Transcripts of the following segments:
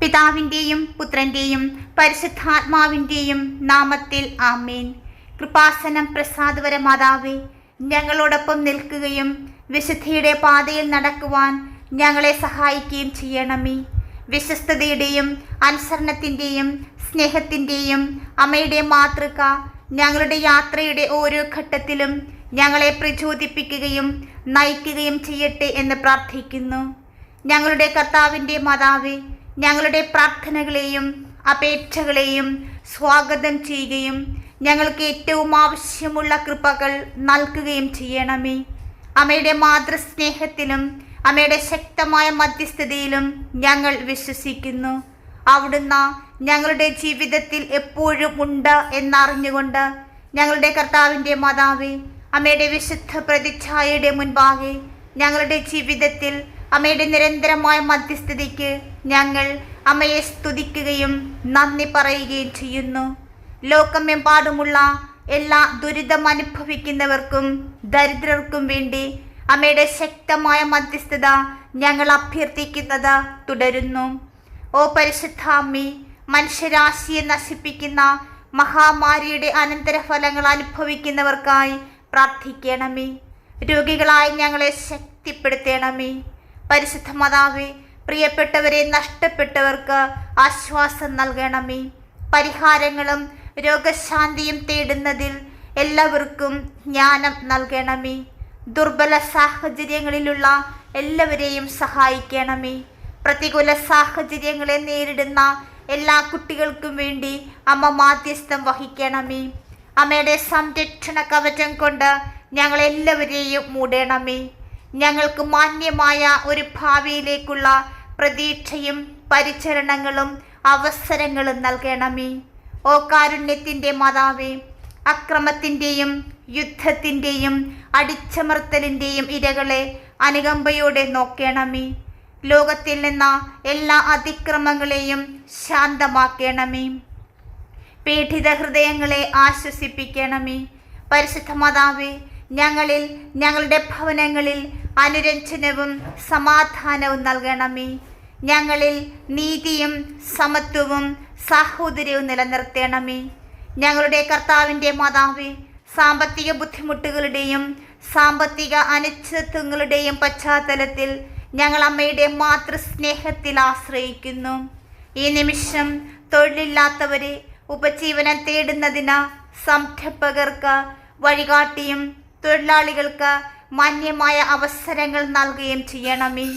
പിതാവിന്റെയും പുത്രന്റെയും പരിശുദ്ധാത്മാവിന്റെയും നാമത്തിൽ ആമേൻ. കൃപാസനം പ്രസാദവര മാതാവേ ഞങ്ങളോടൊപ്പം നിൽക്കുകയും വിശുദ്ധിയുടെ പാതയിൽ നടക്കുവാൻ ഞങ്ങളെ സഹായിക്കുകയും ചെയ്യണമേ. വിശ്വസ്തതയുടെയും അനുസരണത്തിന്റെയും സ്നേഹത്തിന്റെയും അമ്മയുടെ മാതൃക ഞങ്ങളുടെ യാത്രയുടെ ഓരോ ഘട്ടത്തിലും ഞങ്ങളെ പ്രചോദിപ്പിക്കുകയും നയിക്കുകയും ചെയ്യട്ടെ എന്ന് പ്രാർത്ഥിക്കുന്നു. ഞങ്ങളുടെ കർത്താവിന്റെ മാതാവേ ഞങ്ങളുടെ പ്രാർത്ഥനകളെയും അപേക്ഷകളെയും സ്വാഗതം ചെയ്യുകയും ഞങ്ങൾക്ക് ഏറ്റവും ആവശ്യമുള്ള കൃപകൾ നൽകുകയും ചെയ്യണമേ. അമ്മയുടെ മാതൃസ്നേഹത്തിലും അമ്മയുടെ ശക്തമായ മധ്യസ്ഥതയിലും ഞങ്ങൾ വിശ്വസിക്കുന്നു. അവിടുന്ന് ഞങ്ങളുടെ ജീവിതത്തിൽ എപ്പോഴും ഉണ്ട് എന്നറിഞ്ഞുകൊണ്ട് ഞങ്ങളുടെ കർത്താവിന്റെ മാതാവേ അമ്മയുടെ വിശുദ്ധ പ്രതിച്ഛായയുടെ മുൻപാകെ ഞങ്ങളുടെ ജീവിതത്തിൽ അമ്മയുടെ നിരന്തരമായ മധ്യസ്ഥതയ്ക്ക് ഞങ്ങൾ അമ്മയെ സ്തുതിക്കുകയും നന്ദി പറയുകയും ചെയ്യുന്നു. ലോകമെമ്പാടുമുള്ള എല്ലാ ദുരിതം അനുഭവിക്കുന്നവർക്കും ദരിദ്രർക്കും വേണ്ടി അമ്മയുടെ ശക്തമായ മധ്യസ്ഥത ഞങ്ങൾ അഭ്യർത്ഥിക്കുന്നത് തുടരുന്നു. ഓ പരിശുദ്ധ അമ്മി മനുഷ്യരാശിയെ നശിപ്പിക്കുന്ന മഹാമാരിയുടെ അനന്തരഫലങ്ങൾ അനുഭവിക്കുന്നവർക്കായി പ്രാർത്ഥിക്കണമേ. രോഗികളായി ഞങ്ങളെ ശക്തിപ്പെടുത്തണമേ. പരിശുദ്ധ മാതാവേ പ്രിയപ്പെട്ടവരെ നഷ്ടപ്പെട്ടവർക്ക് ആശ്വാസം നൽകണമേ. പരിഹാരങ്ങളും രോഗശാന്തിയും തേടുന്നതിൽ എല്ലാവർക്കും ജ്ഞാനം നൽകണമേ. ദുർബല സാഹചര്യങ്ങളിലുള്ള എല്ലാവരെയും സഹായിക്കണമേ. പ്രതികൂല സാഹചര്യങ്ങളെ നേരിടുന്ന എല്ലാ കുട്ടികൾക്കും വേണ്ടി അമ്മ മാധ്യസ്ഥം വഹിക്കണമേ. അമ്മയുടെ സംരക്ഷണ കവചം കൊണ്ട് ഞങ്ങളെല്ലാവരെയും മൂടണമേ. ഞങ്ങൾക്ക് മാന്യമായ ഒരു ഭാവിയിലേക്കുള്ള പ്രതീക്ഷയും പരിചരണങ്ങളും അവസരങ്ങളും നൽകണമേ. ഓ കാരുണ്യത്തിന്റെ മാതാവേ അക്രമത്തിന്റെയും യുദ്ധത്തിന്റെയും അടിച്ചമർത്തലിന്റെയും ഇരകളെ അനുകമ്പയോടെ നോക്കണമേ. ലോകത്തിൽ നിന്ന എല്ലാ അതിക്രമങ്ങളെയും ശാന്തമാക്കണമേ. പീഡിത ഹൃദയങ്ങളെ ആശ്വസിപ്പിക്കണമേ. പരിശുദ്ധ മാതാവേ ഞങ്ങളിൽ ഞങ്ങളുടെ ഭവനങ്ങളിൽ അനുരഞ്ജനവും സമാധാനവും നൽകണമേ. ഞങ്ങളിൽ നീതിയും സമത്വവും സാഹോദര്യവും നിലനിർത്തണമേ. ഞങ്ങളുടെ കർത്താവിന്റെ മാതാവേ സാമ്പത്തിക ബുദ്ധിമുട്ടുകളുടെയും സാമ്പത്തിക അനിശ്ചിതത്വങ്ങളുടെയും പശ്ചാത്തലത്തിൽ ഞങ്ങൾ അമ്മയുടെ മാതൃസ്നേഹത്തിൽ ആശ്രയിക്കുന്നു. ഈ നിമിഷം തൊഴിലില്ലാത്തവരെ ഉപജീവനം തേടുന്നതിന് സംരംഭകർക്ക് വഴികാട്ടിയും തൊഴിലാളികൾക്ക് മാന്യമായ അവസരങ്ങൾ നൽകുകയും ചെയ്യണമേ.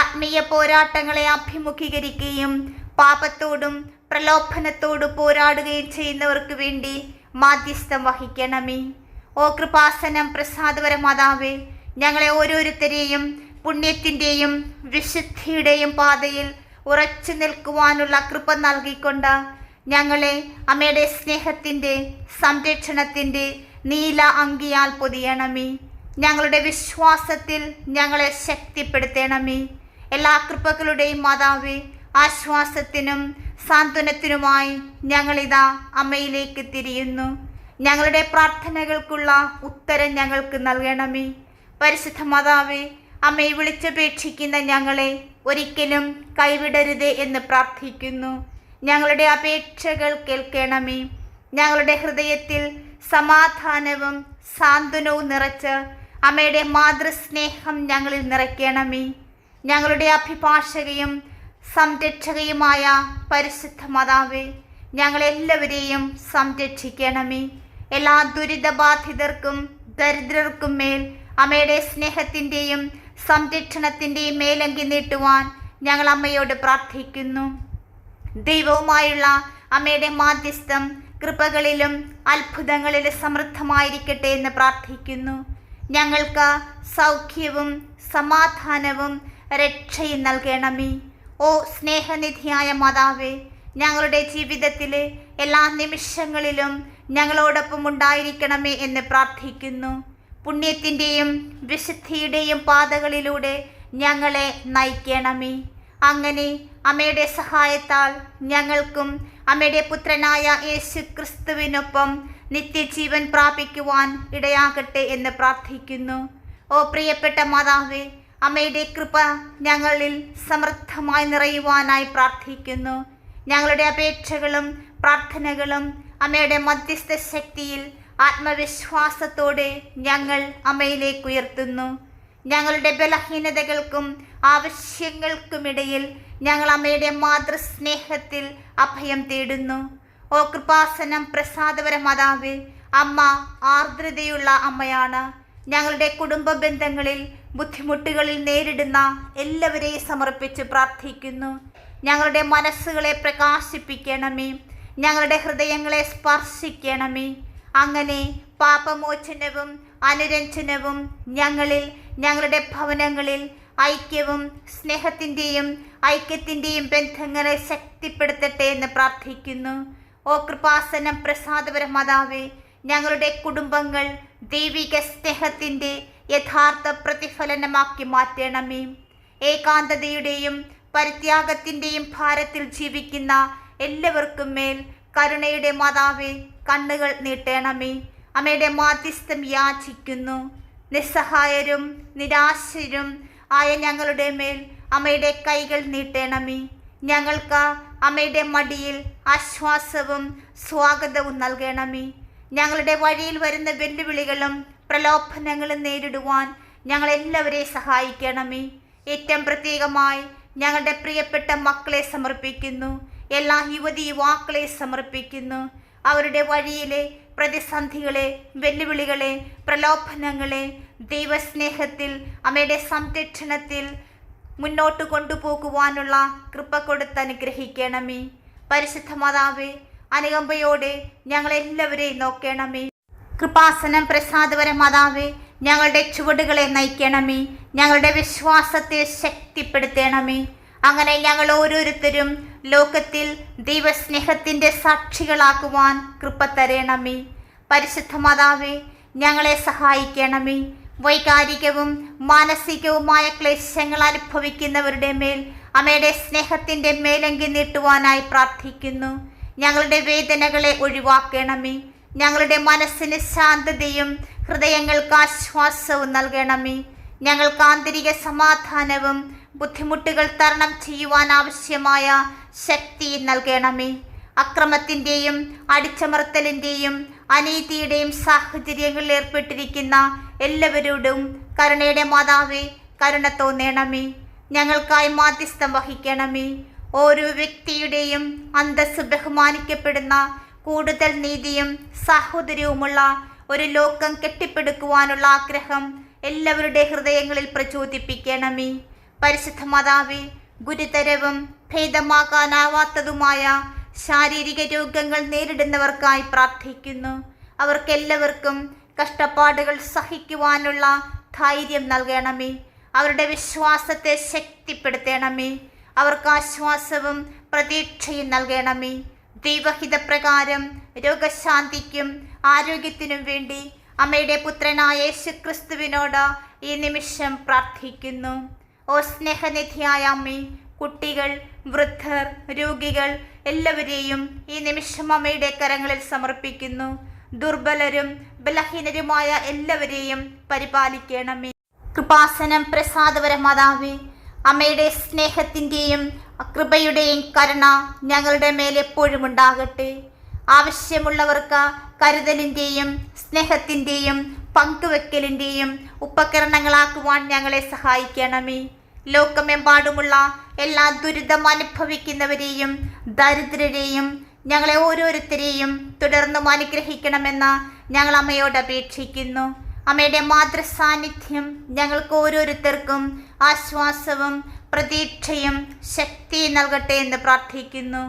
ആത്മീയ പോരാട്ടങ്ങളെ അഭിമുഖീകരിക്കുകയും പാപത്തോടും പ്രലോഭനത്തോടും പോരാടുകയും ചെയ്യുന്നവർക്ക് വേണ്ടി മാധ്യസ്ഥം വഹിക്കണമേ. ഓ കൃപാസനം പ്രസാദപര മാതാവേ ഞങ്ങളെ ഓരോരുത്തരെയും പുണ്യത്തിന്റെയും വിശുദ്ധിയുടെയും പാതയിൽ ഉറച്ചു നിൽക്കുവാനുള്ള കൃപ നൽകിക്കൊണ്ട് ഞങ്ങളെ അമ്മയുടെ സ്നേഹത്തിന്റെ സംരക്ഷണത്തിന്റെ നീല അങ്കിയാൽ പൊതിയണമേ. ഞങ്ങളുടെ വിശ്വാസത്തിൽ ഞങ്ങളെ ശക്തിപ്പെടുത്തണമേ. എല്ലാ കൃപകളുടെയും മാതാവേ ആശ്വാസത്തിനും സാന്ത്വനത്തിനുമായി ഞങ്ങളിതാ അമ്മയിലേക്ക് തിരിയുന്നു. ഞങ്ങളുടെ പ്രാർത്ഥനകൾക്കുള്ള ഉത്തരം ഞങ്ങൾക്ക് നൽകണമേ. പരിശുദ്ധ മാതാവേ അമ്മയെ വിളിച്ചപേക്ഷിക്കുന്ന ഞങ്ങളെ ഒരിക്കലും കൈവിടരുതേ എന്ന് പ്രാർത്ഥിക്കുന്നു. ഞങ്ങളുടെ അപേക്ഷകൾ കേൾക്കണമേ. ഞങ്ങളുടെ ഹൃദയത്തിൽ സമാധാനവും സാന്ത്വനവും നിറച്ച് അമ്മയുടെ മാതൃസ്നേഹം ഞങ്ങളിൽ നിറയ്ക്കണമേ. ഞങ്ങളുടെ അഭിഭാഷകയും സംരക്ഷകയുമായ പരിശുദ്ധ മാതാവേ ഞങ്ങളെല്ലാവരെയും സംരക്ഷിക്കണമേ. എല്ലാ ദുരിതബാധിതർക്കും ദരിദ്രർക്കും മേൽ അമ്മയുടെ സ്നേഹത്തിന്റെയും സംരക്ഷണത്തിന്റെയും മേലങ്കി നീട്ടുവാൻ ഞങ്ങൾ അമ്മയോട് പ്രാർത്ഥിക്കുന്നു. ദൈവവുമായുള്ള അമ്മയുടെ മാധ്യസ്ഥം കൃപകളിലും അത്ഭുതങ്ങളിലും സമൃദ്ധമായിരിക്കട്ടെ എന്ന് പ്രാർത്ഥിക്കുന്നു. ഞങ്ങൾക്ക് സൗഖ്യവും സമാധാനവും രക്ഷയും നൽകണമേ. ഓ സ്നേഹനിധിയായ മാതാവേ ഞങ്ങളുടെ ജീവിതത്തിലെ എല്ലാ നിമിഷങ്ങളിലും ഞങ്ങളോടൊപ്പം ഉണ്ടായിരിക്കണമേ എന്ന് പ്രാർത്ഥിക്കുന്നു. പുണ്യത്തിന്റെയും വിശുദ്ധിയുടെയും പാതകളിലൂടെ ഞങ്ങളെ നയിക്കണമേ. അങ്ങനെ അമ്മയുടെ സഹായത്താൽ ഞങ്ങൾക്കും അമ്മയുടെ പുത്രനായ യേശു ക്രിസ്തുവിനൊപ്പം നിത്യജീവൻ പ്രാപിക്കുവാൻ ഇടയാകട്ടെ എന്ന് പ്രാർത്ഥിക്കുന്നു. ഓ പ്രിയപ്പെട്ട മാതാവേ അമ്മയുടെ കൃപ ഞങ്ങളിൽ സമൃദ്ധമായി നിറയുവാനായി പ്രാർത്ഥിക്കുന്നു. ഞങ്ങളുടെ അപേക്ഷകളും പ്രാർത്ഥനകളും അമ്മയുടെ മധ്യസ്ഥ ശക്തിയിൽ ആത്മവിശ്വാസത്തോടെ ഞങ്ങൾ അമ്മയിലേക്ക് ഉയർത്തുന്നു. ഞങ്ങളുടെ ബലഹീനതകൾക്കും ആവശ്യങ്ങൾക്കുമിടയിൽ ഞങ്ങൾ അമ്മയുടെ മാതൃസ്നേഹത്തിൽ അഭയം തേടുന്നു. ഓ കൃപാസനം പ്രസാദപര മാതാവേ അമ്മ ആർദ്രതയുള്ള അമ്മയാണ്. ഞങ്ങളുടെ കുടുംബ ബന്ധങ്ങളിൽ ബുദ്ധിമുട്ടുകളിൽ നേരിടുന്ന എല്ലാവരെയും സമർപ്പിച്ച് പ്രാർത്ഥിക്കുന്നു. ഞങ്ങളുടെ മനസ്സുകളെ പ്രകാശിപ്പിക്കണമേ. ഞങ്ങളുടെ ഹൃദയങ്ങളെ സ്പർശിക്കണമേ. അങ്ങനെ പാപമോചനവും അനുരഞ്ജനവും ഞങ്ങളിൽ ഞങ്ങളുടെ ഭവനങ്ങളിൽ ഐക്യവും സ്നേഹത്തിന്റെയും ഐക്യത്തിന്റെയും ബന്ധങ്ങളെ ശക്തിപ്പെടുത്തട്ടെ എന്ന് പ്രാർത്ഥിക്കുന്നു. ഓ കൃപാസനം പ്രസാദപര മാതാവേ ഞങ്ങളുടെ കുടുംബങ്ങൾ ദൈവിക സ്നേഹത്തിന്റെ യഥാർത്ഥ പ്രതിഫലനമാക്കി മാറ്റണമേ. ഏകാന്തതയുടെയും പരിത്യാഗത്തിന്റെയും ഭാരത്തിൽ ജീവിക്കുന്ന എല്ലാവർക്കും മേൽ കരുണയുടെ മാതാവേ കണ്ണുകൾ നീട്ടണമേ. അമ്മയുടെ മാധ്യസ്ഥം യാചിക്കുന്നു. നിസ്സഹായരും നിരാശരും ആയ ഞങ്ങളുടെ മേൽ അമ്മയുടെ കൈകൾ നീട്ടണമേ. ഞങ്ങൾക്ക് അമ്മയുടെ മടിയിൽ ആശ്വാസവും സ്വാഗതവും നൽകണമേ. ഞങ്ങളുടെ വഴിയിൽ വരുന്ന വെല്ലുവിളികളും പ്രലോഭനങ്ങളും നേരിടുവാൻ ഞങ്ങളെല്ലാവരെയും സഹായിക്കണമേ. ഏറ്റവും പ്രത്യേകമായി ഞങ്ങളുടെ പ്രിയപ്പെട്ട മക്കളെ സമർപ്പിക്കുന്നു. എല്ലാ യുവതി യുവാക്കളെ സമർപ്പിക്കുന്നു. അവരുടെ വഴിയിലെ പ്രതിസന്ധികളെ വെല്ലുവിളികളെ പ്രലോഭനങ്ങളെ ദൈവസ്നേഹത്തിൽ അമ്മയുടെ സംരക്ഷണത്തിൽ മുന്നോട്ട് കൊണ്ടുപോകുവാനുള്ള കൃപ കൊടുത്ത് അനുഗ്രഹിക്കണമേ. പരിശുദ്ധ മാതാവേ അനുകമ്പയോടെ ഞങ്ങളെല്ലാവരെയും നോക്കണമേ. കൃപാസനം പ്രസാദപര മാതാവേ ഞങ്ങളുടെ ചുവടുകളെ നയിക്കണമേ. ഞങ്ങളുടെ വിശ്വാസത്തെ ശക്തിപ്പെടുത്തണമേ. അങ്ങനെ ഞങ്ങൾ ഓരോരുത്തരും ലോകത്തിൽ ദൈവസ്നേഹത്തിന്റെ സാക്ഷികളാക്കുവാൻ കൃപ തരണമേ. പരിശുദ്ധ മാതാവേ ഞങ്ങളെ സഹായിക്കണമേ. വൈകാരികവും മാനസികവുമായ ക്ലേശങ്ങൾ അനുഭവിക്കുന്നവരുടെ മേൽ അമ്മയുടെ സ്നേഹത്തിന്റെ മേലങ്കി നീട്ടുവാനായി പ്രാർത്ഥിക്കുന്നു. ഞങ്ങളുടെ വേദനകളെ ഒഴിവാക്കണമേ. ഞങ്ങളുടെ മനസ്സിന് ശാന്തതയും ഹൃദയങ്ങൾക്ക് ആശ്വാസവും നൽകണമേ. ഞങ്ങൾക്ക് ആന്തരിക സമാധാനവും ബുദ്ധിമുട്ടുകൾ തരണം ചെയ്യുവാൻ ആവശ്യമായ ശക്തി നൽകണമേ. അക്രമത്തിന്റെയും അടിച്ചമർത്തലിന്റെയും അനീതിയുടെയും സാഹചര്യങ്ങളിൽ ഏർപ്പെട്ടിരിക്കുന്ന എല്ലാവരോടും കരുണയുടെ മാതാവേ കരുണ തോന്നണമേ. ഞങ്ങൾക്കായി മാധ്യസ്ഥം വഹിക്കണമേ. ഓരോ വ്യക്തിയുടെയും അന്തസ് ബഹുമാനിക്കപ്പെടുന്ന കൂടുതൽ നീതിയും സാഹോദര്യവുമുള്ള ഒരു ലോകം കെട്ടിപ്പടുക്കുവാനുള്ള ആഗ്രഹം എല്ലാവരുടെ ഹൃദയങ്ങളിൽ പ്രചോദിപ്പിക്കണമേ. പരിശുദ്ധ മാതാവെ ഗുരുതരവും ഭേദമാക്കാനാവാത്തതുമായ ശാരീരിക രോഗങ്ങൾ നേരിടുന്നവർക്കായി പ്രാർത്ഥിക്കുന്നു. അവർക്കെല്ലാവർക്കും കഷ്ടപ്പാടുകൾ സഹിക്കുവാനുള്ള ധൈര്യം നൽകണമേ. അവരുടെ വിശ്വാസത്തെ ശക്തിപ്പെടുത്തണമേ. അവർക്ക് ആശ്വാസവും പ്രതീക്ഷയും നൽകണമേ. ദൈവഹിതപ്രകാരം രോഗശാന്തിക്കും ആരോഗ്യത്തിനും വേണ്ടി അമ്മയുടെ പുത്രനായ യേശുക്രിസ്തുവിനോട് ഈ നിമിഷം പ്രാർത്ഥിക്കുന്നു. ഓ സ്നേഹനിധിയായ അമ്മേ കുട്ടികൾ വൃദ്ധർ രോഗികൾ എല്ലാവരെയും ഈ നിമിഷം അമ്മയുടെ കരങ്ങളിൽ സമർപ്പിക്കുന്നു. ദുർബലരും ബലഹീനരുമായ എല്ലാവരെയും പരിപാലിക്കണമേ. കൃപാസനം പ്രസാദവര മാതാവേ അമ്മയുടെ സ്നേഹത്തിന്റെയും കൃപയുടെയും കരുണ ഞങ്ങളുടെ മേൽ എപ്പോഴും ഉണ്ടാകട്ടെ. ആവശ്യമുള്ളവർക്ക് കരുതലിന്റെയും സ്നേഹത്തിന്റെയും പങ്കുവെക്കലിന്റെയും ഉപകരണങ്ങളാക്കുവാൻ ഞങ്ങളെ സഹായിക്കണമേ. ലോകമെമ്പാടുമുള്ള എല്ലാ ദുരിതം അനുഭവിക്കുന്നവരെയും ദരിദ്രരെയും ഞങ്ങളെ ഓരോരുത്തരെയും തുടർന്നും അനുഗ്രഹിക്കണമെന്ന് ഞങ്ങൾ അമ്മയോട് അപേക്ഷിക്കുന്നു. അമ്മയുടെ മാതൃസാന്നിധ്യം ഞങ്ങൾക്ക് ഓരോരുത്തർക്കും ആശ്വാസവും പ്രതീക്ഷയും ശക്തിയും നൽകട്ടെ എന്ന് പ്രാർത്ഥിക്കുന്നു.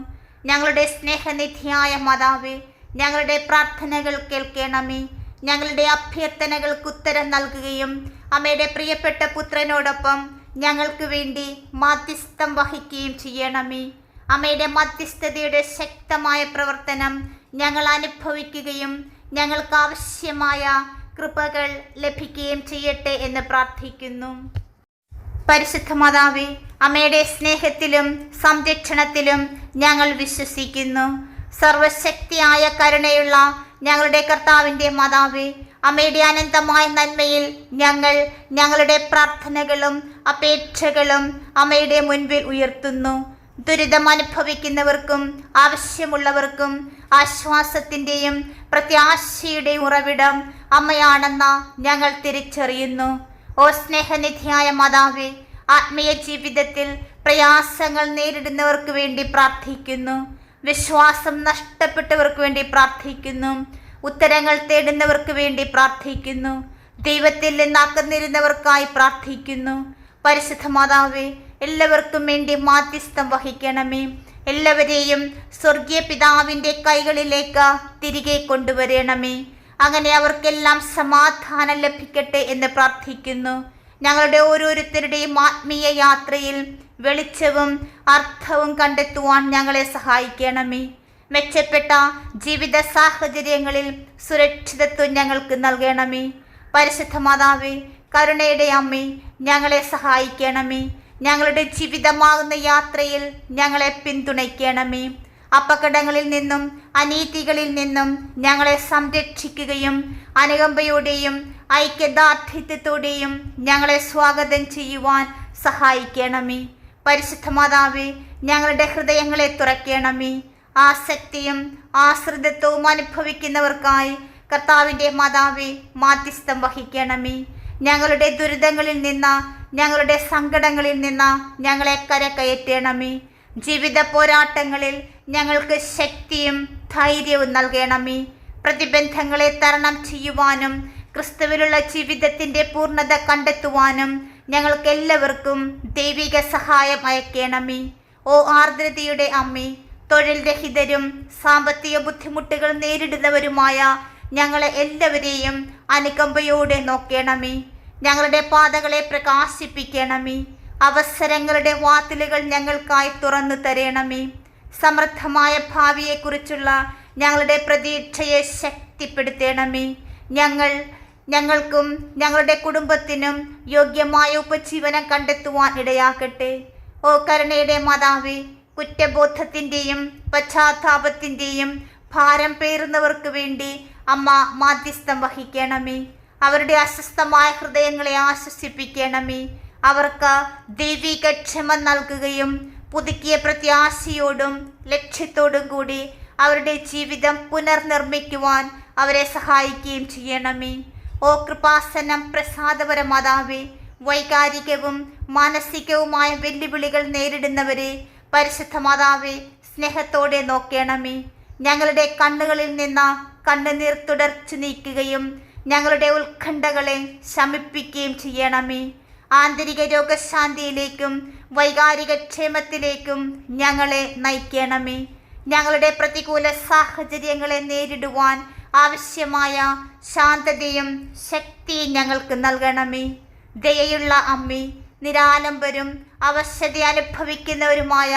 ഞങ്ങളുടെ സ്നേഹനിധിയായ മാതാവേ ഞങ്ങളുടെ പ്രാർത്ഥനകൾ കേൾക്കണമേ. ഞങ്ങളുടെ അഭ്യർത്ഥനകൾക്ക് ഉത്തരം നൽകുകയും അമ്മയുടെ പ്രിയപ്പെട്ട പുത്രനോടൊപ്പം ഞങ്ങൾക്ക് വേണ്ടി മാധ്യസ്ഥം വഹിക്കുകയും ചെയ്യണമേ. അമ്മയുടെ മധ്യസ്ഥതയുടെ ശക്തമായ പ്രവർത്തനം ഞങ്ങൾ അനുഭവിക്കുകയും ഞങ്ങൾക്ക് ആവശ്യമായ കൃപകൾ ലഭിക്കുകയും ചെയ്യട്ടെ എന്ന് പ്രാർത്ഥിക്കുന്നു. പരിശുദ്ധ മാതാവേ അമ്മയുടെ സ്നേഹത്തിലും സംരക്ഷണത്തിലും ഞങ്ങൾ വിശ്വസിക്കുന്നു. സർവശക്തിയായ കരുണയുള്ള ഞങ്ങളുടെ കർത്താവിന്റെ മാതാവേ അമ്മയുടെ അനന്തമായ നന്മയിൽ ഞങ്ങൾ ഞങ്ങളുടെ പ്രാർത്ഥനകളും അപേക്ഷകളും അമ്മയുടെ മുൻപിൽ ഉയർത്തുന്നു. ദുരിതം അനുഭവിക്കുന്നവർക്കും ആവശ്യമുള്ളവർക്കും ആശ്വാസത്തിന്റെയും പ്രത്യാശയുടെയും ഉറവിടം അമ്മയാണെന്ന ഞങ്ങൾ തിരിച്ചറിയുന്നു. ഓ സ്നേഹനിധിയായ മാതാവേ ആത്മീയ ജീവിതത്തിൽ പ്രയാസങ്ങൾ നേരിടുന്നവർക്ക് വേണ്ടി പ്രാർത്ഥിക്കുന്നു. വിശ്വാസം നഷ്ടപ്പെട്ടവർക്ക് വേണ്ടി പ്രാർത്ഥിക്കുന്നു. ഉത്തരങ്ങൾ തേടുന്നവർക്ക് വേണ്ടി പ്രാർത്ഥിക്കുന്നു. ദൈവത്തിൽ നിന്നാക്കുന്നിരുന്നവർക്കായി പ്രാർത്ഥിക്കുന്നു. പരിശുദ്ധ മാതാവേ എല്ലാവർക്കും വേണ്ടി മാധ്യസ്ഥം വഹിക്കണമേ. എല്ലാവരെയും സ്വർഗീയ പിതാവിന്റെ കൈകളിലേക്ക് തിരികെ കൊണ്ടുവരണമേ. അങ്ങനെ അവർക്കെല്ലാം സമാധാനം ലഭിക്കട്ടെ എന്ന് പ്രാർത്ഥിക്കുന്നു. ഞങ്ങളുടെ ഓരോരുത്തരുടെയും ആത്മീയ യാത്രയിൽ വെളിച്ചവും അർത്ഥവും കണ്ടെത്തുവാൻ ഞങ്ങളെ സഹായിക്കണമേ. മെച്ചപ്പെട്ട ജീവിത സാഹചര്യങ്ങളിൽ സുരക്ഷിതത്വം ഞങ്ങൾക്ക് നൽകണമേ. പരിശുദ്ധ മാതാവേ കരുണയുടെ അമ്മേ ഞങ്ങളെ സഹായിക്കണമേ. ഞങ്ങളുടെ ജീവിതമാകുന്ന യാത്രയിൽ ഞങ്ങളെ പിന്തുണയ്ക്കണമേ. അപകടങ്ങളിൽ നിന്നും അനീതികളിൽ നിന്നും ഞങ്ങളെ സംരക്ഷിക്കുകയും അനുകമ്പയോടെയും ഐക്യദാർഢ്യത്വത്തോടെയും ഞങ്ങളെ സ്വാഗതം ചെയ്യുവാൻ സഹായിക്കണമേ. പരിശുദ്ധ മാതാവേ ഞങ്ങളുടെ ഹൃദയങ്ങളെ തുറക്കണമേ. ആസക്തിയും ആശ്രിതത്വവും അനുഭവിക്കുന്നവർക്കായി കർത്താവിന്റെ മാതാവേ മാധ്യസ്ഥം വഹിക്കണമേ. ഞങ്ങളുടെ ദുരിതങ്ങളിൽ നിന്ന് ഞങ്ങളുടെ സങ്കടങ്ങളിൽ നിന്ന് ഞങ്ങളെ കരകയറ്റണമേ. ജീവിത പോരാട്ടങ്ങളിൽ ഞങ്ങൾക്ക് ശക്തിയും ധൈര്യവും നൽകണമേ. പ്രതിബന്ധങ്ങളെ തരണം ചെയ്യുവാനും ക്രിസ്തുവിലുള്ള ജീവിതത്തിന്റെ പൂർണത കണ്ടെത്തുവാനും ഞങ്ങൾക്ക് എല്ലാവർക്കും ദൈവിക സഹായം അയക്കണമേ. ഓ ആർദ്രതയുടെ അമ്മേ തൊഴിൽ രഹിതരും സാമ്പത്തിക ബുദ്ധിമുട്ടുകൾ നേരിടുന്നവരുമായ ഞങ്ങളെ എല്ലാവരെയും അനുകമ്പയോടെ നോക്കണമേ. ഞങ്ങളുടെ പാതകളെ പ്രകാശിപ്പിക്കണമേ. അവസരങ്ങളുടെ വാതിലുകൾ ഞങ്ങൾക്കായി തുറന്നു തരണമേ. സമൃദ്ധമായ ഭാവിയെക്കുറിച്ചുള്ള ഞങ്ങളുടെ പ്രതീക്ഷയെ ശക്തിപ്പെടുത്തണമേ. ഞങ്ങൾ ഞങ്ങൾക്കും ഞങ്ങളുടെ കുടുംബത്തിനും യോഗ്യമായ ഉപജീവനം കണ്ടെത്തുവാൻ ഇടയാക്കട്ടെ ഓ കരുണയുടെ മാതാവേ കുറ്റബോധത്തിന്റെയും പശ്ചാത്താപത്തിന്റെയും ഭാരം പേറുന്നവർക്ക് വേണ്ടി അമ്മ മാധ്യസ്ഥം വഹിക്കണമേ. അവരുടെ അസ്വസ്ഥമായ ഹൃദയങ്ങളെ ആശ്വസിപ്പിക്കണമേ. അവർക്ക് ദൈവിക ക്ഷമ നൽകുകയും പുതുക്കിയ പ്രത്യാശയോടും ലക്ഷ്യത്തോടും കൂടി അവരുടെ ജീവിതം പുനർനിർമ്മിക്കുവാൻ അവരെ സഹായിക്കുകയും ചെയ്യണമേ. ഓ കൃപാസനം പ്രസാദപര മാതാവേ വൈകാരികവും മാനസികവുമായ വെല്ലുവിളികൾ നേരിടുന്നവരെ പരിശുദ്ധ മാതാവെ സ്നേഹത്തോടെ നോക്കണമേ. ഞങ്ങളുടെ കണ്ണുകളിൽ നിന്ന് കണ്ണുനീർ തുടർച്ചു നീക്കുകയും ഞങ്ങളുടെ ഉത്കണ്ഠകളെ ശമിപ്പിക്കുകയും ചെയ്യണമേ. ആന്തരിക രോഗശാന്തിയിലേക്കും വൈകാരിക ക്ഷേമത്തിലേക്കും ഞങ്ങളെ നയിക്കണമേ. ഞങ്ങളുടെ പ്രതികൂല സാഹചര്യങ്ങളെ നേരിടുവാൻ ആവശ്യമായ ശാന്തതയും ശക്തിയും ഞങ്ങൾക്ക് നൽകണമേ. ദയയുള്ള അമ്മി നിരാലംബരും അവശത അനുഭവിക്കുന്നവരുമായ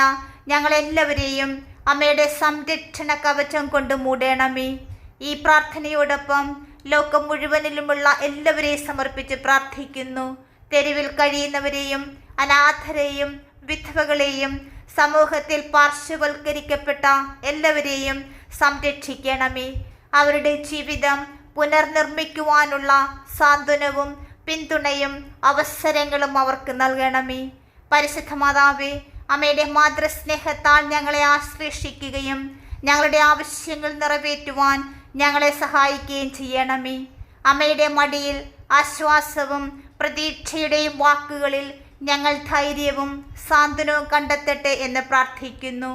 ഞങ്ങളെല്ലാവരെയും അമ്മയുടെ സംരക്ഷണ കവചം കൊണ്ട് മൂടണമേ. ഈ പ്രാർത്ഥനയോടൊപ്പം ലോകം മുഴുവനിലുമുള്ള എല്ലാവരെയും സമർപ്പിച്ച് പ്രാർത്ഥിക്കുന്നു. തെരുവിൽ കഴിയുന്നവരെയും അനാഥരെയും വിധവകളെയും സമൂഹത്തിൽ പാർശ്വവൽക്കരിക്കപ്പെട്ട എല്ലാവരെയും സംരക്ഷിക്കണമേ. അവരുടെ ജീവിതം പുനർനിർമ്മിക്കുവാനുള്ള സാന്ത്വനവും പിന്തുണയും അവസരങ്ങളും അവർക്ക് നൽകണമേ. പരിശുദ്ധ മാതാവേ അമ്മയുടെ മാതൃസ്നേഹത്താൽ ഞങ്ങളെ ആശ്ലേഷിക്കുകയും ഞങ്ങളുടെ ആവശ്യങ്ങൾ നിറവേറ്റുവാൻ ഞങ്ങളെ സഹായിക്കുകയും ചെയ്യണമേ. അമ്മയുടെ മടിയിൽ ആശ്വാസവും പ്രതീക്ഷയുടെയും വാക്കുകളിൽ ഞങ്ങൾ ധൈര്യവും സാന്ത്വനവും കണ്ടെത്തട്ടെ എന്ന് പ്രാർത്ഥിക്കുന്നു.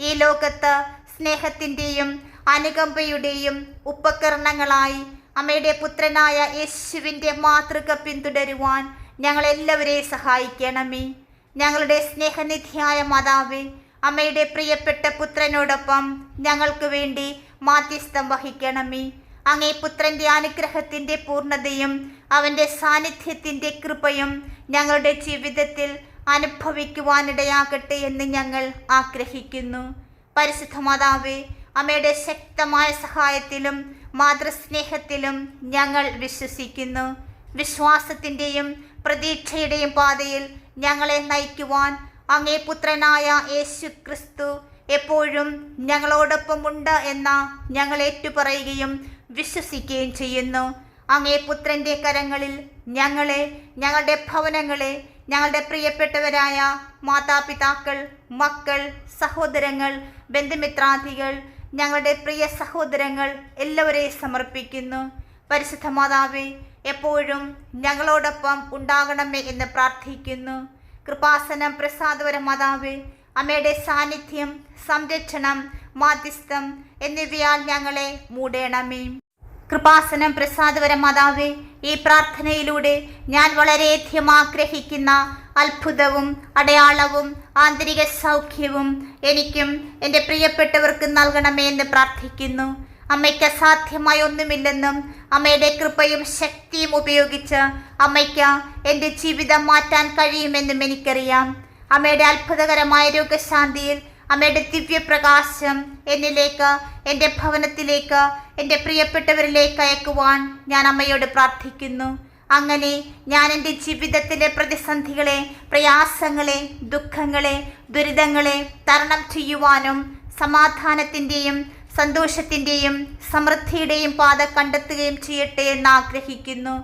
ഈ ലോകത്ത് സ്നേഹത്തിന്റെയും അനുകമ്പയുടെയും ഉപകരണങ്ങളായി അമ്മയുടെ പുത്രനായ യേശുവിന്റെ മാതൃക പിന്തുടരുവാൻ ഞങ്ങളെല്ലാവരെയും സഹായിക്കണമേ. ഞങ്ങളുടെ സ്നേഹനിധിയായ മാതാവേ അമ്മയുടെ പ്രിയപ്പെട്ട പുത്രനോടൊപ്പം ഞങ്ങൾക്ക് വേണ്ടി മാധ്യസ്ഥം വഹിക്കണമേ. അങ്ങേ പുത്രന്റെ അനുഗ്രഹത്തിന്റെ പൂർണതയും അവന്റെ സാന്നിധ്യത്തിന്റെ കൃപയും ഞങ്ങളുടെ ജീവിതത്തിൽ അനുഭവിക്കുവാനിടയാകട്ടെ എന്ന് ഞങ്ങൾ ആഗ്രഹിക്കുന്നു. പരിശുദ്ധ മാതാവേ അമ്മയുടെ ശക്തമായ സഹായത്തിലും മാതൃസ്നേഹത്തിലും ഞങ്ങൾ വിശ്വസിക്കുന്നു. വിശ്വാസത്തിന്റെയും പ്രതീക്ഷയുടെയും പാതയിൽ ഞങ്ങളെ നയിക്കുവാൻ അങ്ങേ പുത്രനായ യേശു ക്രിസ്തു എപ്പോഴും ഞങ്ങളോടൊപ്പമുണ്ട് എന്ന ഞങ്ങൾ ഏറ്റുപറയുകയും വിശ്വസിക്കുകയും ചെയ്യുന്നു. അങ്ങേ പുത്രന്റെ കരങ്ങളിൽ ഞങ്ങളെ ഞങ്ങളുടെ ഭവനങ്ങളെ ഞങ്ങളുടെ പ്രിയപ്പെട്ടവരായ മാതാപിതാക്കൾ മക്കൾ സഹോദരങ്ങൾ ബന്ധുമിത്രാദികൾ ഞങ്ങളുടെ പ്രിയ സഹോദരങ്ങൾ എല്ലാവരെയും സമർപ്പിക്കുന്നു. പരിശുദ്ധ മാതാവെ എപ്പോഴും ഞങ്ങളോടൊപ്പം ഉണ്ടാകണമേ എന്ന് പ്രാർത്ഥിക്കുന്നു. കൃപാസനം പ്രസാദവര മാതാവെ അമ്മയുടെ സാന്നിധ്യം സംരക്ഷണം മാധ്യസ്ഥം എന്നിവയാൽ ഞങ്ങളെ മൂടേണമേ. കൃപാസനം പ്രസാദവര മാതാവേ ഈ പ്രാർത്ഥനയിലൂടെ ഞാൻ വളരെയധികം ആഗ്രഹിക്കുന്ന അത്ഭുതവും അടയാളവും ആന്തരിക സൗഖ്യവും എനിക്കും എന്റെ പ്രിയപ്പെട്ടവർക്കും നൽകണമേ എന്ന് പ്രാർത്ഥിക്കുന്നു. അമ്മയ്ക്ക് അസാധ്യമായ ഒന്നുമില്ലെന്നും അമ്മയുടെ കൃപയും ശക്തിയും ഉപയോഗിച്ച് അമ്മയ്ക്ക് എന്റെ ജീവിതം മാറ്റാൻ കഴിയുമെന്നും എനിക്കറിയാം. അമ്മയുടെ അത്ഭുതകരമായ രോഗശാന്തിയിൽ അമ്മയുടെ ദിവ്യപ്രകാശം എന്നിലേക്ക് എന്റെ ഭവനത്തിലേക്ക് എന്റെ പ്രിയപ്പെട്ടവരിലേക്ക് അയക്കുവാൻ ഞാൻ അമ്മയോട് പ്രാർത്ഥിക്കുന്നു. അങ്ങനെ ഞാൻ എന്റെ ജീവിതത്തിലെ പ്രതിസന്ധികളെ പ്രയാസങ്ങളെ ദുഃഖങ്ങളെ ദുരിതങ്ങളെ തരണം ചെയ്യുവാനും സമാധാനത്തിന്റെയും സന്തോഷത്തിന്റെയും സമൃദ്ധിയുടെയും പാത കണ്ടെത്തുകയും ചെയ്യട്ടെ എന്ന് ആഗ്രഹിക്കുന്നു.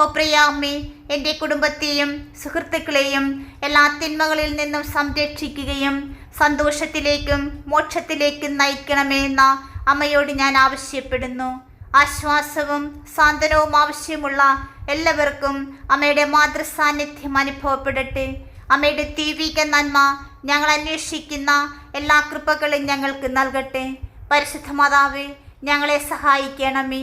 ഓ പ്രിയാമ്മേ എന്റെ കുടുംബത്തെയും സുഹൃത്തുക്കളെയും എല്ലാ തിന്മകളിൽ നിന്നും സംരക്ഷിക്കുകയും സന്തോഷത്തിലേക്കും മോക്ഷത്തിലേക്കും നയിക്കണമേ എന്ന അമ്മയോട് ഞാൻ ആവശ്യപ്പെടുന്നു. ആശ്വാസവും സാന്ത്വനവും ആവശ്യമുള്ള എല്ലാവർക്കും അമ്മയുടെ മാതൃസാന്നിധ്യം അനുഭവപ്പെടട്ടെ. അമ്മയുടെ ദൈവിക നന്മ ഞങ്ങൾ അന്വേഷിക്കുന്ന എല്ലാ കൃപകളും ഞങ്ങൾക്ക് നൽകട്ടെ. പരിശുദ്ധ മാതാവേ ഞങ്ങളെ സഹായിക്കണമേ.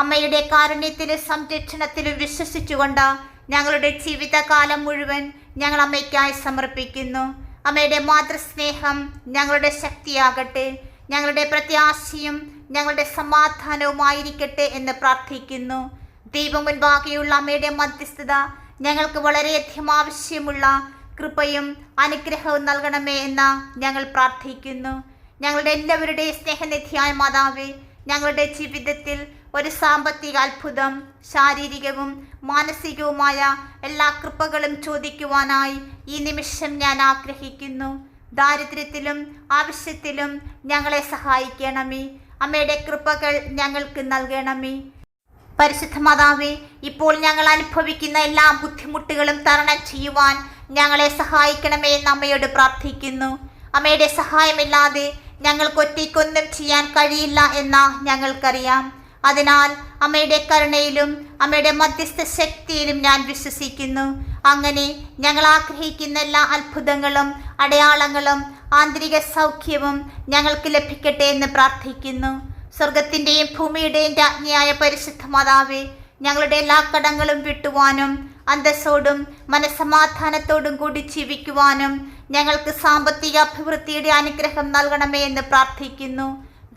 അമ്മയുടെ കാരുണ്യത്തിലും സംരക്ഷണത്തിലും വിശ്വസിച്ചുകൊണ്ട് ഞങ്ങളുടെ ജീവിതകാലം മുഴുവൻ ഞങ്ങൾ അമ്മയ്ക്കായി സമർപ്പിക്കുന്നു. അമ്മയുടെ മാതൃസ്നേഹം ഞങ്ങളുടെ ശക്തിയാകട്ടെ. ഞങ്ങളുടെ പ്രത്യാശയും ഞങ്ങളുടെ സമാധാനവുമായിരിക്കട്ടെ എന്ന് പ്രാർത്ഥിക്കുന്നു. ദൈവം മുൻപാകെയുള്ള അമ്മയുടെ മധ്യസ്ഥത ഞങ്ങൾക്ക് വളരെയധികം ആവശ്യമുള്ള കൃപയും അനുഗ്രഹവും നൽകണമേ എന്ന് ഞങ്ങൾ പ്രാർത്ഥിക്കുന്നു. ഞങ്ങളുടെ എല്ലാവരുടെയും സ്നേഹനിധിയായ മാതാവേ ഞങ്ങളുടെ ജീവിതത്തിൽ ഒരു സാമ്പത്തിക അത്ഭുതം ശാരീരികവും മാനസികവുമായ എല്ലാ കൃപകളും ചോദിക്കുവാനായി ഈ നിമിഷം ഞാൻ ആഗ്രഹിക്കുന്നു. ദാരിദ്ര്യത്തിലും ആവശ്യത്തിലും ഞങ്ങളെ സഹായിക്കണമേ. അമ്മയുടെ കൃപകൾ ഞങ്ങൾക്ക് നൽകണമേ. പരിശുദ്ധ മാതാവേ ഇപ്പോൾ ഞങ്ങൾ അനുഭവിക്കുന്ന എല്ലാ ബുദ്ധിമുട്ടുകളും തരണം ചെയ്യുവാൻ ഞങ്ങളെ സഹായിക്കണമേ എന്ന് അമ്മയോട് പ്രാർത്ഥിക്കുന്നു. അമ്മയുടെ സഹായമില്ലാതെ ഞങ്ങൾക്ക് ഒറ്റയ്ക്കൊന്നും ചെയ്യാൻ കഴിയില്ല എന്ന് ഞങ്ങൾക്കറിയാം. അതിനാൽ അമ്മയുടെ കരുണയിലും അമ്മയുടെ മധ്യസ്ഥ ശക്തിയിലും ഞാൻ വിശ്വസിക്കുന്നു. അങ്ങനെ ഞങ്ങൾ ആഗ്രഹിക്കുന്ന എല്ലാ അത്ഭുതങ്ങളും അടയാളങ്ങളും ആന്തരിക സൗഖ്യവും ഞങ്ങൾക്ക് ലഭിക്കട്ടെ എന്ന് പ്രാർത്ഥിക്കുന്നു. സ്വർഗത്തിന്റെയും ഭൂമിയുടെയും രാജ്ഞിയായ പരിശുദ്ധ മാതാവേ ഞങ്ങളുടെ എല്ലാ കടങ്ങളും വിട്ടുവാനും അന്തസ്സോടും മനസ്സമാധാനത്തോടും കൂടി ജീവിക്കുവാനും ഞങ്ങൾക്ക് സാമ്പത്തിക അഭിവൃദ്ധിയുടെ അനുഗ്രഹം നൽകണമേ എന്ന് പ്രാർത്ഥിക്കുന്നു.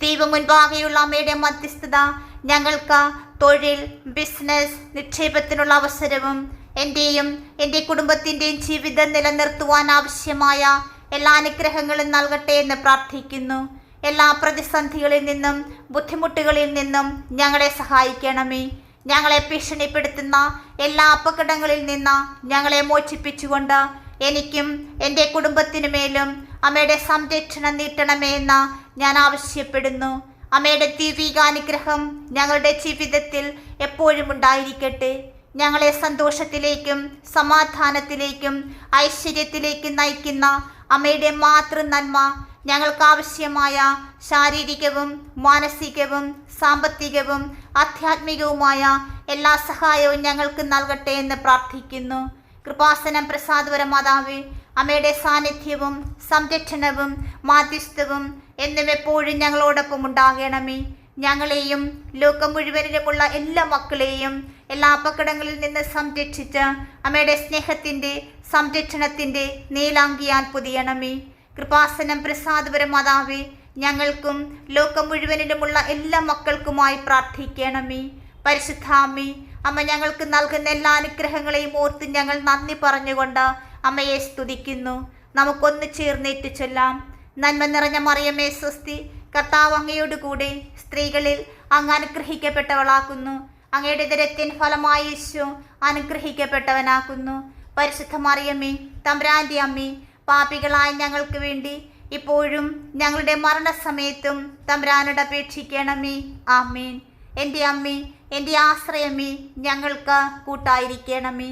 ദൈവം മുൻപാകെയുള്ള അമ്മയുടെ മധ്യസ്ഥത ഞങ്ങൾക്ക് തൊഴിൽ ബിസിനസ് നിക്ഷേപത്തിനുള്ള അവസരവും എന്റെയും എന്റെ കുടുംബത്തിന്റെയും ജീവിതം നിലനിർത്തുവാൻ ആവശ്യമായ എല്ലാ അനുഗ്രഹങ്ങളും നൽകട്ടെ എന്ന് പ്രാർത്ഥിക്കുന്നു. എല്ലാ പ്രതിസന്ധികളിൽ നിന്നും ബുദ്ധിമുട്ടുകളിൽ നിന്നും ഞങ്ങളെ സഹായിക്കണമേ. ഞങ്ങളെ ഭീഷണിപ്പെടുത്തുന്ന എല്ലാ അപകടങ്ങളിൽ നിന്ന് ഞങ്ങളെ മോചിപ്പിച്ചുകൊണ്ട് എനിക്കും എന്റെ കുടുംബത്തിനുമേലും അമ്മയുടെ സംരക്ഷണം നീട്ടണമേ എന്ന് ഞാൻ ആവശ്യപ്പെടുന്നു. അമ്മയുടെ ദൈവികാനുഗ്രഹം ഞങ്ങളുടെ ജീവിതത്തിൽ എപ്പോഴും ഉണ്ടായിരിക്കട്ടെ. ഞങ്ങളെ സന്തോഷത്തിലേക്കും സമാധാനത്തിലേക്കും ഐശ്വര്യത്തിലേക്കും നയിക്കുന്ന അമ്മയുടെ മാതൃ നന്മ ഞങ്ങൾക്ക് ആവശ്യമായ ശാരീരികവും മാനസികവും സാമ്പത്തികവും ആധ്യാത്മികവുമായ എല്ലാ സഹായവും ഞങ്ങൾക്ക് നൽകട്ടെ എന്ന് പ്രാർത്ഥിക്കുന്നു. കൃപാസനം പ്രസാദവര മാതാവേ അമ്മയുടെ സാന്നിധ്യവും സംരക്ഷണവും മാധ്യസ്ഥവും എന്നും എപ്പോഴും ഞങ്ങളോടൊപ്പം ഉണ്ടാകണമേ. ഞങ്ങളെയും ലോകം മുഴുവനിലുമുള്ള എല്ലാ മക്കളെയും എല്ലാ അപകടങ്ങളിൽ നിന്ന് സംരക്ഷിച്ച് അമ്മയുടെ സ്നേഹത്തിന്റെ സംരക്ഷണത്തിന്റെ നീലാങ്കിയാൽ പൊതിയണമേ. കൃപാസനം പ്രസാദപുര മാതാവേ ഞങ്ങൾക്കും ലോകം മുഴുവനിലുമുള്ള എല്ലാ മക്കൾക്കുമായി പ്രാർത്ഥിക്കണമേ. പരിശുദ്ധാമി അമ്മ ഞങ്ങൾക്ക് നൽകുന്ന എല്ലാ അനുഗ്രഹങ്ങളെയും ഓർത്ത് ഞങ്ങൾ നന്ദി പറഞ്ഞുകൊണ്ട് അമ്മയെ സ്തുതിക്കുന്നു. നമുക്കൊന്ന് ചേർന്നേറ്റ് ചൊല്ലാം. നന്മ നിറഞ്ഞ മറിയമ്മേ സ്വസ്തി കർത്താവ് അങ്ങയോട് കൂടെ സ്ത്രീകളിൽ അങ്ങ് അനുഗ്രഹിക്കപ്പെട്ടവളാക്കുന്നു. അങ്ങയുടെ ദരത്തിൻ ഫലമായി യേശു അനുഗ്രഹിക്കപ്പെട്ടവനാക്കുന്നു. പരിശുദ്ധ മറിയമ്മേ തമ്പ്രാന്റെ അമ്മേ പാപികളായ ഞങ്ങൾക്ക് വേണ്ടി ഇപ്പോഴും ഞങ്ങളുടെ മരണസമയത്തും തമ്പ്രാനോട് അപേക്ഷിക്കണമേ. ആമേൻ. എന്റെ അമ്മേ എന്റെ ആശ്രയമേ ഞങ്ങൾക്ക് കൂട്ടായിരിക്കണമേ.